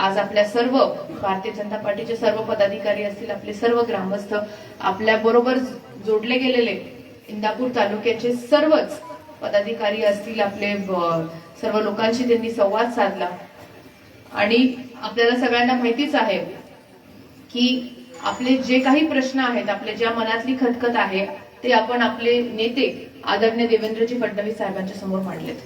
आज आपल्या सर्व भारतीय जनता पार्टीचे सर्व पदाधिकारी असतील आपले सर्व ग्रामस्थ आपल्या बरोबर जोडले गेलेले इंदापूर तालुक्याचे सर्वच पदाधिकारी असतील आपले सर्व लोकांशी त्यांनी संवाद साधला. आणि आपल्याला सगळ्यांना माहितीच आहे की आपले जे काही प्रश्न आहेत आपले ज्या मनातली खतखत आहे ते आपण आपले नेते आदरणीय देवेंद्रजी फडणवीस साहेबांच्या समोर मांडलेत.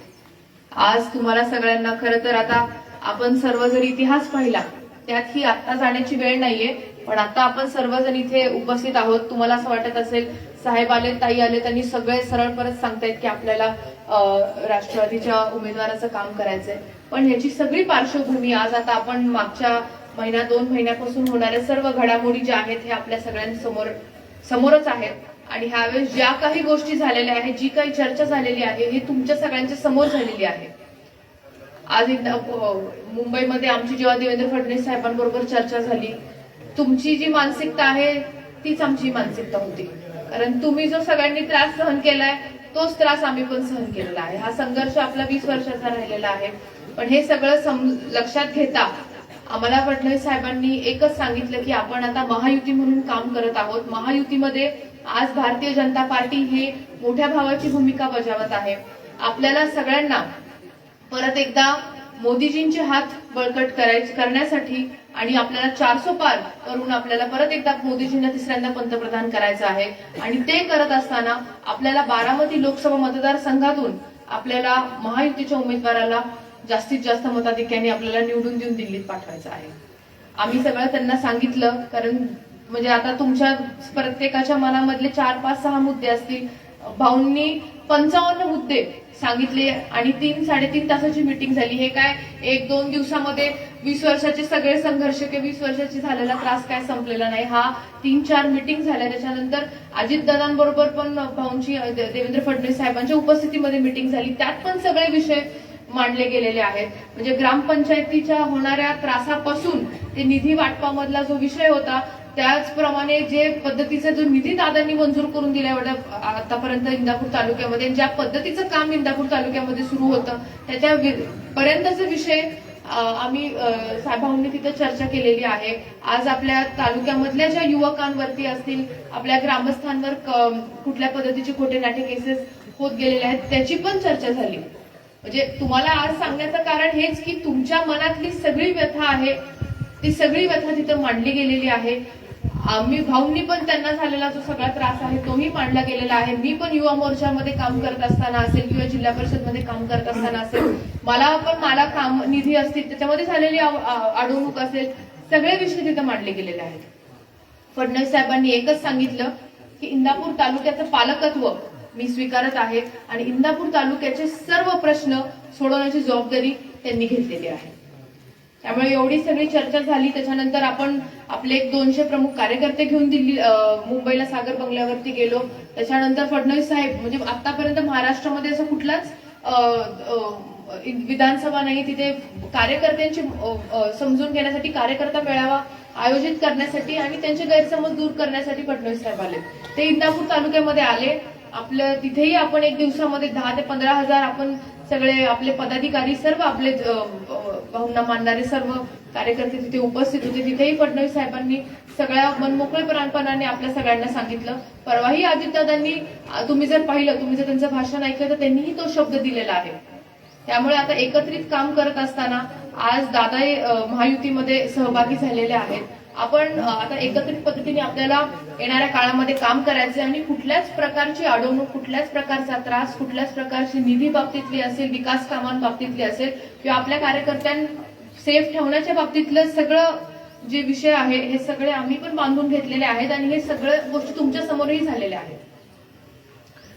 आज तुम्हाला सगळ्यांना खरं तर आता आपण सर्व जर इतिहास पाहिला त्यात ही आता जाण्याची वेळ नाहीये. पण आता आपण सर्वजण इथे उपस्थित आहोत. तुम्हाला असं वाटत असेल साहेब आले ताई आले त्यांनी सगळे सरळ परत सांगतायत की आपल्याला राष्ट्रवादीच्या उमेदवाराचं काम करायचंय. पण ह्याची सगळी पार्श्वभूमी आज आता आपण मागच्या महिना दोन महिन्यापासून होणाऱ्या सर्व घडामोडी ज्या आहेत हे आपल्या सगळ्यांसमोर समोरच आहेत. आणि ह्यावेळेस ज्या काही गोष्टी झालेल्या आहेत जी काही चर्चा झालेली आहे ही तुमच्या सगळ्यांच्या समोर झालेली आहे. आज मुंबईमध्ये आमची जेव्हा देवेंद्र फडणवीस साहेबांबरोबर चर्चा झाली तुमची जी मानसिकता आहे तीच आमची मानसिकता होती. कारण तुम्ही जो सगळ्यांनी त्रास सहन केलाय तोच त्रास आम्ही पण सहन केलेला आहे. हा संघर्ष आपला वीस वर्षाचा राहिलेला आहे. पण हे सगळं लक्षात घेता आम्हाला फडणवीस साहेबांनी एकच सांगितलं की आपण आता महायुती म्हणून काम करत आहोत. महायुतीमध्ये आज भारतीय जनता पार्टी हे मोठ्या भावाची भूमिका बजावत आहे. आपल्याला सगळ्यांना परत एकदा मोदीजींचे हात बळकट करायचे करण्यासाठी आणि आपल्याला चारसो पार करून आपल्याला परत एकदा मोदीजींना तिसऱ्यांदा पंतप्रधान करायचं आहे. आणि ते करत असताना आपल्याला बारामती लोकसभा मतदारसंघातून आपल्याला महायुतीच्या उमेदवाराला जास्तीत जास्त मताधिक्याने आपल्याला निवडून देऊन दिल्लीत पाठवायचं आहे. आम्ही सगळं त्यांना सांगितलं कारण म्हणजे आता तुमच्या प्रत्येकाच्या मनामधले चार पाच सहा मुद्दे असतील भाऊंनी पंचावन्न मुद्दे सांगितले आणि तीन साडेतीन तासाची मिटिंग झाली. हे काय? एक दोन दिवसामध्ये वीस वर्षाचे सगळे संघर्ष किंवा वीस वर्षाची झालेला त्रास काय संपलेला नाही. हा तीन चार मिटिंग झाल्या. त्याच्यानंतर अजितदादांबरोबर पण भाऊंची देवेंद्र फडणवीस साहेबांच्या उपस्थितीमध्ये मिटिंग झाली. त्यात पण सगळे विषय मांडले गेलेले आहेत. म्हणजे ग्रामपंचायतीच्या होणाऱ्या त्रासापासून ते निधी वाटपामधला जो विषय होता त्याचप्रमाणे जे पद्धतीचा जो निधी दादांनी मंजूर करून दिला एवढ्या आतापर्यंत इंदापूर तालुक्यामध्ये ज्या पद्धतीचं काम इंदापूर तालुक्यामध्ये सुरू होतं त्याच्या वि- पर्यंतचे विषय आम्ही साहेबांनी तिथं चर्चा केलेली आहे. आज आपल्या तालुक्यामधल्या ज्या युवकांवरती असतील आपल्या ग्रामस्थांवर कुठल्या पद्धतीचे खोटे नाटे केसेस होत गेलेले आहेत त्याची पण चर्चा झाली. म्हणजे तुम्हाला आज सांगण्याचं कारण हेच की तुमच्या मनातली सगळी व्यथा आहे ती सगळी व्यथा तिथं मांडली गेलेली आहे. आम्ही भाऊंनी पण त्यांना झालेला जो सगळा त्रास आहे तोही मांडला गेलेला आहे. मी पण युवा मोर्चामध्ये काम करत असताना असेल किंवा जिल्हा परिषदमध्ये काम करत असताना असेल मला पण मला काम निधी असतील त्याच्यामध्ये झालेली अडवणूक असेल सगळे विषय तिथं मांडले गेलेले आहेत. फडणवीस साहेबांनी एकच सांगितलं की इंदापूर तालुक्याचं पालकत्व मी स्वीकारत आहे आणि इंदापूर तालुक्याचे सर्व प्रश्न सोडवण्याची जबाबदारी त्यांनी घेतलेली आहे. त्यामुळे एवढी सगळी चर्चा झाली. त्याच्यानंतर आपण आपले एक दोनशे प्रमुख कार्यकर्ते घेऊन दिल्ली मुंबईला सागर बंगल्यावरती गेलो. त्याच्यानंतर फडणवीस साहेब म्हणजे आतापर्यंत महाराष्ट्रामध्ये असं कुठलाच विधानसभा नाही. तिथे कार्यकर्त्यांची समजून घेण्यासाठी कार्यकर्ता मेळावा आयोजित करण्यासाठी आणि त्यांचे गैरसमज दूर करण्यासाठी फडणवीस साहेब आले ते इंदापूर तालुक्यामध्ये आले. आपलं तिथेही आपण एक दिवसामध्ये दहा ते पंधरा हजार आपण सगळे आपले पदाधिकारी सर्व आपले भाऊंना मानणारे सर्व कार्यकर्ते तिथे उपस्थित होते. तिथेही फडणवीस साहेबांनी सगळ्या मनमोकळेपणाने आपल्या सगळ्यांना सांगितलं. परवाही आदित्यदादांनी तुम्ही जर पाहिलं तुम्ही जर त्यांचं भाषण ऐकलं तर त्यांनीही तो शब्द दिलेला आहे. त्यामुळे आता एकत्रित काम करत असताना आज दादा महायुतीमध्ये सहभागी झालेले आहेत. आपण आता एकत्रित पद्धतीने आपल्याला येणाऱ्या काळामध्ये काम करायचे आणि कुठल्याच प्रकारची अडवणूक कुठल्याच प्रकारचा त्रास कुठल्याच प्रकारची निधी बाबतीतली असेल विकास कामांबाबतीतली असेल किंवा आपल्या कार्यकर्त्यां सेफ ठेवण्याच्या बाबतीतलं सगळं जे विषय आहे हे सगळे आम्ही पण बांधून घेतलेले आहेत आणि हे सगळं गोष्टी तुमच्या समोरही झालेल्या आहेत.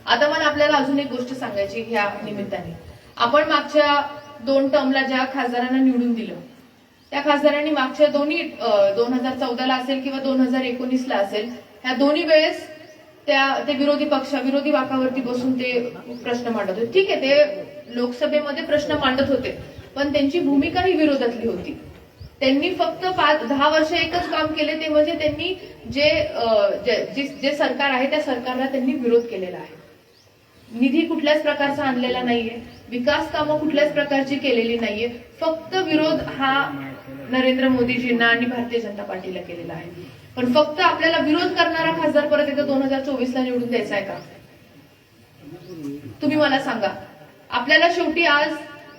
आता मला आपल्याला अजून एक गोष्ट सांगायची ह्या निमित्ताने. आपण मागच्या दोन टर्मला ज्या खासदारांना निवडून दिलं त्या खासदारांनी मागच्या दोन्ही दोन हजार चौदाला असेल किंवा दोन हजार एकोणीसला असेल ह्या दोन्ही वेळेस त्या ते विरोधी पक्ष विरोधी वाकावरती बसून ते प्रश्न मांडत होते. ठीक आहे ते लोकसभेमध्ये प्रश्न मांडत होते पण त्यांची भूमिका ही विरोधातली होती. त्यांनी फक्त पाच दहा वर्ष एकच काम केले ते म्हणजे त्यांनी जे जे- जे जे सरकार आहे त्या सरकारला त्यांनी विरोध केलेला आहे. निधी कुठल्याच प्रकारचा आणलेला नाहीये विकास कामं कुठल्याच प्रकारची केलेली नाहीये फक्त विरोध हा नरेंद्र मोदीजींना आणि भारतीय जनता पार्टीला केलेला आहे. पण फक्त आपल्याला विरोध करणारा खासदार परत एकदा दोन हजार चोवीस ला निवडून द्यायचा आहे का? तुम्ही मला सांगा. आपल्याला शेवटी आज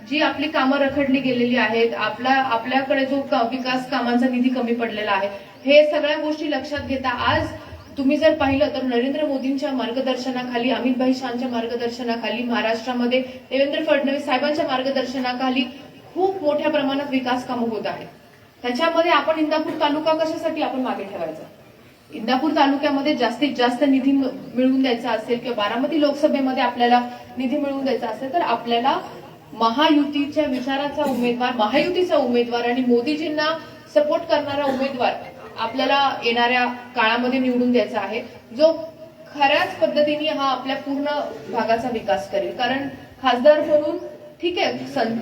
जी आपली कामं रखडली गेलेली आहेत आपला आपल्याकडे जो विकास कामांचा निधी कमी पडलेला आहे हे सगळ्या गोष्टी लक्षात घेता आज तुम्ही जर पाहिलं तर नरेंद्र मोदींच्या मार्गदर्शनाखाली अमित शहांच्या मार्गदर्शनाखाली महाराष्ट्रामध्ये देवेंद्र फडणवीस साहेबांच्या मार्गदर्शनाखाली खूप मोठ्या प्रमाणात विकास कामं होत आहेत. त्याच्यामध्ये आपण इंदापूर तालुका कशासाठी आपण मागे ठेवायचा? इंदापूर तालुक्यामध्ये जास्तीत जास्त निधी मिळवून द्यायचा असेल किंवा बारामती लोकसभेमध्ये आपल्याला निधी मिळवून द्यायचा असेल तर आपल्याला महायुतीच्या विचाराचा उमेदवार महायुतीचा उमेदवार आणि मोदीजींना सपोर्ट करणारा उमेदवार आपल्याला येणाऱ्या काळामध्ये निवडून द्यायचा आहे. जो खऱ्याच पद्धतीने हा आपल्या पूर्ण भागाचा विकास करेल. कारण खासदार म्हणून ठीक आहे सं-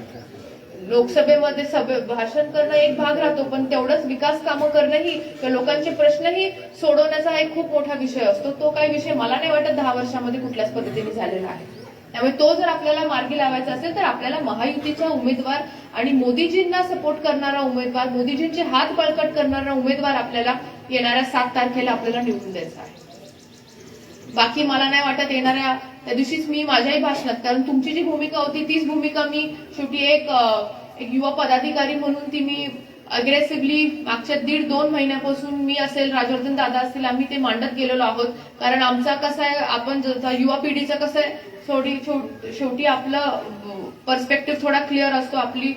लोकसभेमध्ये सभे भाषण करणं एक भाग राहतो पण तेवढंच विकास कामं करणंही किंवा लोकांचे प्रश्नही सोडवण्याचा हा एक खूप मोठा विषय असतो. तो काही विषय मला नाही वाटत दहा वर्षामध्ये कुठल्याच पद्धतीने झालेला आहे. त्यामुळे तो जर आपल्याला मार्गी लावायचा असेल तर आपल्याला महायुतीचा उमेदवार आणि मोदीजींना सपोर्ट करणारा उमेदवार मोदीजींचे हात बळकट करणारा उमेदवार आपल्याला येणाऱ्या सात तारखेला आपल्याला निवडून द्यायचा आहे. बाकी मला नाही वाटत येणाऱ्या त्या दिवशीच मी माझ्याही भाषणात कारण तुमची जी भूमिका होती तीच भूमिका मी शेवटी एक एक युवा पदाधिकारी म्हणून ती मी अग्रेसिव्हली मागच्या दीड दोन महिन्यापासून मी असेल राजवर्धन दादा असतील आम्ही ते मांडत गेलेलो आहोत. कारण आमचा कसं आहे आपण जसं युवा पिढीचं कसं आहे थोडी शेव- शेवटी आपलं पर्स्पेक्टिव्ह थोडा क्लिअर असतो. आपली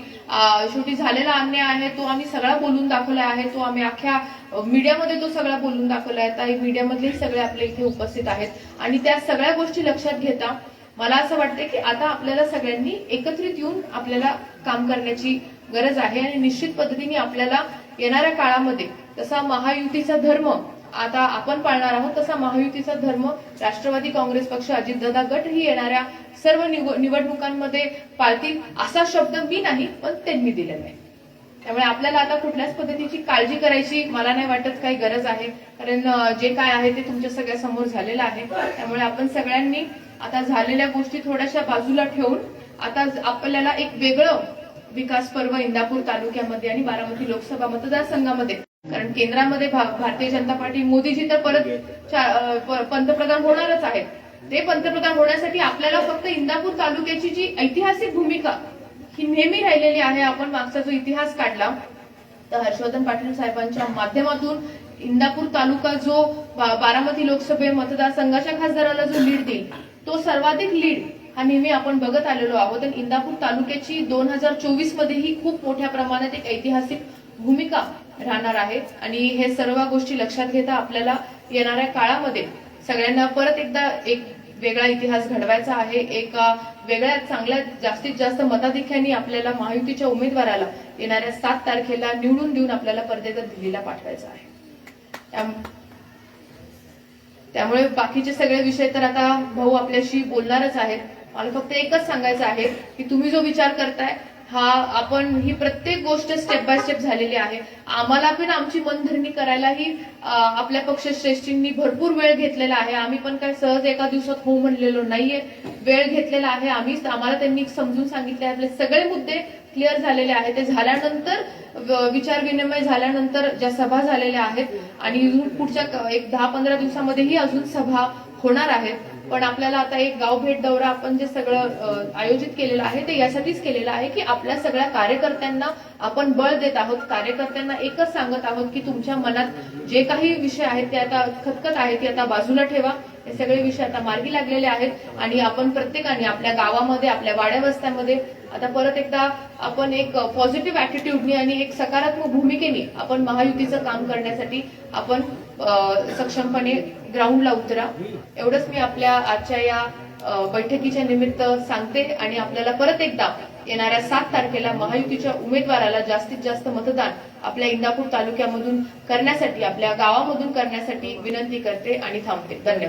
शेवटी झालेला अन्याय आहे तो आम्ही सगळा बोलून दाखवला आहे. तो आम्ही अख्ख्या मीडियामध्ये तो सगळा बोलून दाखवला आहे. काही मीडियामधलेही सगळे आपल्या इथे उपस्थित आहेत. आणि त्या सगळ्या गोष्टी लक्षात घेता मला असं वाटतं की आता आपल्याला सगळ्यांनी एकत्रित येऊन आपल्याला काम करण्याची गरज आहे आणि निश्चित पद्धतीने आपल्याला येणाऱ्या काळामध्ये तसा महायुतीचा धर्म आता आपण पाळणार आहोत तसा महायुतीचा धर्म राष्ट्रवादी काँग्रेस पक्ष अजितदादा गट ही येणाऱ्या सर्व निवडणुकांमध्ये पाळतील असा शब्द मी नाही पण त्यांनी दिलेला आहे. त्यामुळे आपल्याला आता कुठल्याच पद्धतीची काळजी करायची मला नाही वाटत काही गरज आहे. कारण जे काय आहे ते तुमच्या सगळ्या समोर झालेलं आहे. त्यामुळे आपण सगळ्यांनी आता झालेल्या गोष्टी थोड्याशा बाजूला ठेवून आता आपल्याला एक वेगळं विकास पर्व इंदापूर तालुक्यामध्ये आणि बारामती लोकसभा मतदारसंघामध्ये. कारण केंद्रामध्ये भारतीय जनता पार्टी मोदीजी तर परत पंतप्रधान होणारच आहेत. ते पंतप्रधान होण्यासाठी आपल्याला फक्त इंदापूर तालुक्याची जी ऐतिहासिक भूमिका ही नेहमी राहिलेली आहे. आपण मागचा जो इतिहास काढला तर हर्षवर्धन पाटील साहेबांच्या माध्यमातून इंदापूर तालुका जो बारामती लोकसभे मतदारसंघाच्या खासदाराला जो लीड देईल तो सर्वाधिक लीड हा नेहमी आपण बघत आलेलो आहोत. आणि इंदापूर तालुक्याची दोन हजार चोवीस मध्येही खूप मोठ्या प्रमाणात एक ऐतिहासिक भूमिका राहणार आहे. आणि हे सर्व गोष्टी लक्षात घेता आपल्याला येणाऱ्या काळामध्ये सगळ्यांना परत एकदा एक वेगळा इतिहास घडवायचा आहे. एका वेगळ्या चांगल्या जास्तीत जास्त मताधिक्याने आपल्याला महायुतीच्या उमेदवाराला येणाऱ्या सात तारखेला निवडून देऊन आपल्याला परदेदार दिल्लीला पाठवायचा आहे. त्यामुळे बाकीचे सगळे विषय तर आता भाऊ आपल्याशी बोलणारच आहेत. मला फक्त एकच सांगायचं आहे की तुम्ही जो विचार करताय हा आपण ही प्रत्येक गोष्ट स्टेप बाय स्टेप झालेली आहे. आम्हाला पण आमची मनधरणी करायलाही आपल्या पक्षश्रेष्ठींनी भरपूर वेळ घेतलेला आहे. आम्ही पण काय सहज एका दिवसात हो म्हणलेलो नाहीये. वेळ घेतलेला आहे. आम्ही आम्हाला त्यांनी समजून सांगितले आपले सगळे मुद्दे क्लिअर झालेले आहेत. ते झाल्यानंतर विचार विनिमय झाल्यानंतर ज्या सभा झालेल्या आहेत आणि अजून पुढच्या एक दहा पंधरा दिवसामध्येही अजून सभा होणार आहेत. पण आपल्याला आता एक गाव भेट दौरा आपण जे सगळं आयोजित केलेलं आहे ते यासाठीच केलेलं आहे की आपल्या सगळ्या कार्यकर्त्यांना आपण बळ देत आहोत कार्यकर्त्यांना एकच सांगत आहोत की तुमच्या मनात जे काही विषय आहेत ते आता खतखत आहेत ते आता बाजूला ठेवा. हे सगळे विषय आता मार्गी लागलेले आहेत आणि आपण प्रत्येकाने आपल्या गावामध्ये आपल्या वाड्या वस्त्यामध्ये आता परत एकदा आपण एक पॉझिटिव्ह अॅटिट्यूडनी आणि एक सकारात्मक भूमिकेने आपण महायुतीचं काम करण्यासाठी आपण सक्षमपणे ग्राउंडला उतरा. एवढंच मी आपल्या आजच्या या बैठकीच्या निमित्त सांगते आणि आपल्याला परत एकदा येणाऱ्या सात तारखेला महायुतीच्या उमेदवाराला जास्तीत जास्त मतदान आपल्या इंदापूर तालुक्यामधून करण्यासाठी आपल्या गावामधून करण्यासाठी विनंती करते आणि थांबते. धन्यवाद.